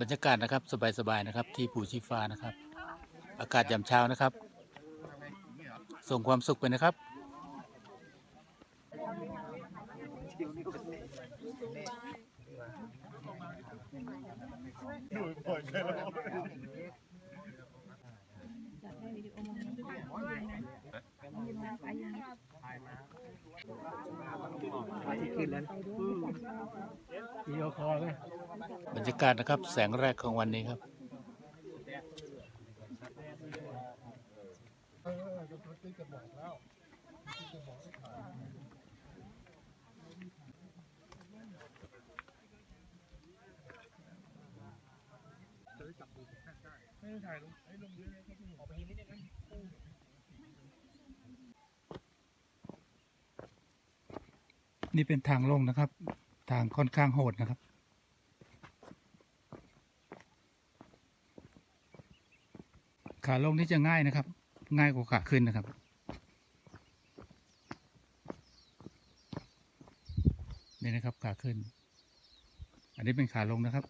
บรรยากาศนะครับสบายๆนะครับ ที่ภูชีฟ้านะครับ อากาศยามเช้านะครับ ส่งความสุขไปนะครับขึ้นแล้ว วิดีโอคอลไหมบรรยากาศนะครับ แสงแรกของวันนี้ครับ นี่เป็นทางลงนะครับ ทางค่อนข้างโหดนะครับ ขาลงนี่จะง่ายนะครับ ง่ายกว่าขาขึ้นนะครับนี่นะครับขาขึ้น อันนี้เป็นขาลงนะครับ